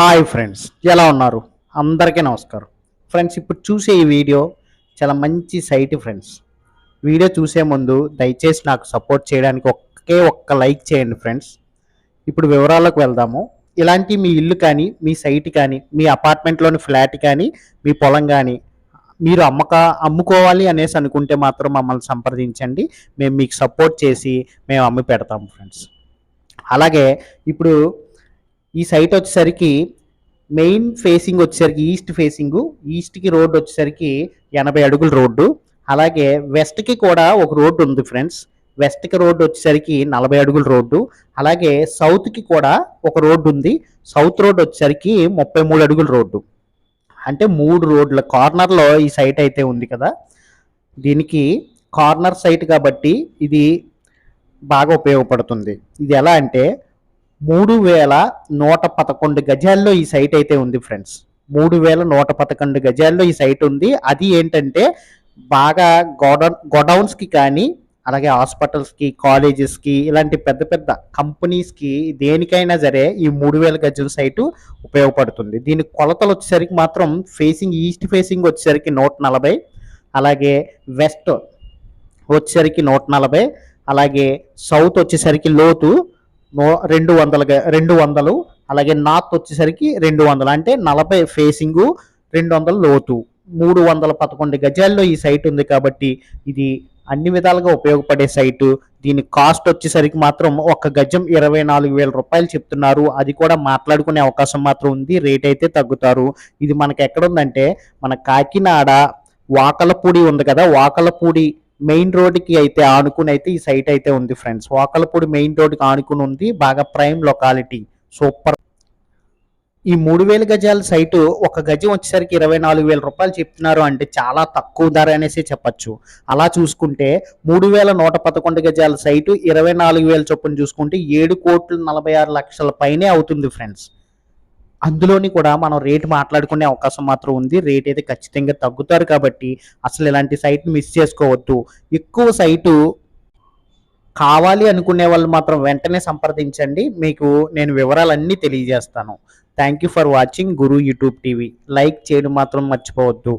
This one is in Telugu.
హాయ్ ఫ్రెండ్స్ ఎలా ఉన్నారు? అందరికీ నమస్కారం. ఫ్రెండ్స్ ఇప్పుడు చూసే ఈ వీడియో చాలా మంచి సైట్ ఫ్రెండ్స్. వీడియో చూసే ముందు దయచేసి నాకు సపోర్ట్ చేయడానికి ఒకే ఒక్క లైక్ చేయండి ఫ్రెండ్స్. ఇప్పుడు వివరాలకు వెళ్దాము. ఇలాంటి మీ ఇల్లు కానీ మీ సైట్ కానీ మీ అపార్ట్మెంట్లోని ఫ్లాట్ కానీ మీ పొలం కానీ మీరు అమ్మక అమ్ముకోవాలి అనేసి అనుకుంటే మాత్రం మమ్మల్ని సంప్రదించండి. మేము మీకు సపోర్ట్ చేసి మేము అమ్మి పెడతాము ఫ్రెండ్స్. అలాగే ఇప్పుడు ఈ సైట్ వచ్చేసరికి మెయిన్ ఫేసింగ్ వచ్చేసరికి ఈస్ట్ ఫేసింగ్ ఈస్ట్కి రోడ్డు వచ్చేసరికి ఎనభై అడుగుల రోడ్డు అలాగే వెస్ట్కి కూడా ఒక రోడ్డు ఉంది ఫ్రెండ్స్ వెస్ట్కి రోడ్డు వచ్చేసరికి నలభై అడుగుల రోడ్డు అలాగే సౌత్కి కూడా ఒక రోడ్డు ఉంది. సౌత్ రోడ్ వచ్చేసరికి ముప్పై మూడు అడుగుల రోడ్డు అంటే మూడు రోడ్ల కార్నర్లో ఈ సైట్ అయితే ఉంది కదా. దీనికి కార్నర్ సైట్ కాబట్టి ఇది బాగా ఉపయోగపడుతుంది. ఇది ఎలా అంటే మూడు వేల నూట పదకొండు గజాల్లో ఈ సైట్ అయితే ఉంది ఫ్రెండ్స్. మూడు వేల నూట పదకొండు గజాల్లో ఈ సైట్ ఉంది. అది ఏంటంటే బాగా గోడౌన్ గోడౌన్స్కి కానీ అలాగే హాస్పిటల్స్కి కాలేజెస్కి ఇలాంటి పెద్ద పెద్ద కంపెనీస్కి దేనికైనా సరే ఈ మూడు వేల గజం సైటు ఉపయోగపడుతుంది. దీని కొలతలు వచ్చేసరికి మాత్రం ఫేసింగ్ ఈస్ట్ ఫేసింగ్ వచ్చేసరికి నూట నలభై అలాగే వెస్ట్ వచ్చేసరికి నూట నలభై అలాగే సౌత్ వచ్చేసరికి లోతు రెండు వందల రెండు వందలు అలాగే నార్త్ వచ్చేసరికి రెండు వందలు అంటే నలభై ఫేసింగు రెండు వందల లోతు. మూడు వందల పదకొండు గజాల్లో ఈ సైట్ ఉంది కాబట్టి ఇది అన్ని విధాలుగా ఉపయోగపడే సైటు. దీని కాస్ట్ వచ్చేసరికి మాత్రం ఒక గజం ఇరవై నాలుగు వేల రూపాయలు చెప్తున్నారు. అది కూడా మాట్లాడుకునే అవకాశం మాత్రం ఉంది. రేట్ అయితే తగ్గుతారు. ఇది మనకు ఎక్కడ ఉందంటే మన కాకినాడ వాకలపూడి ఉంది కదా వాకలపూడి మెయిన్ రోడ్డుకి అయితే ఆనుకుని అయితే ఈ సైట్ అయితే ఉంది ఫ్రెండ్స్ వాకలపూడి మెయిన్ రోడ్డుకి ఆనుకుని ఉంది. బాగా ప్రైమ్ లొకాలిటీ సూపర్ ఈ మూడు వేల గజాల సైటు ఒక గజం వచ్చేసరికి ఇరవై నాలుగు వేల రూపాయలు చెప్తున్నారు అంటే చాలా తక్కువ ధర అనేసి చెప్పచ్చు. అలా చూసుకుంటే మూడు వేల నూట పదకొండు గజాల సైటు ఇరవై నాలుగు వేల చొప్పున చూసుకుంటే ఏడు కోట్ల నలభై ఆరు లక్షల పైనే అవుతుంది ఫ్రెండ్స్ అందులోని కూడా మనం రేట్ మాట్లాడుకునే అవకాశం మాత్రం ఉంది. రేట్ అయితే ఖచ్చితంగా తగ్గుతారు కాబట్టి అసలు ఇలాంటి సైట్ మిస్ చేసుకోవద్దు. ఎక్కువ సైటు కావాలి అనుకునే వాళ్ళు మాత్రం వెంటనే సంప్రదించండి. మీకు నేను వివరాలన్నీ తెలియజేస్తాను. Thank you for watching Guru YouTube TV like చేయడం మాత్రం మర్చిపోవద్దు.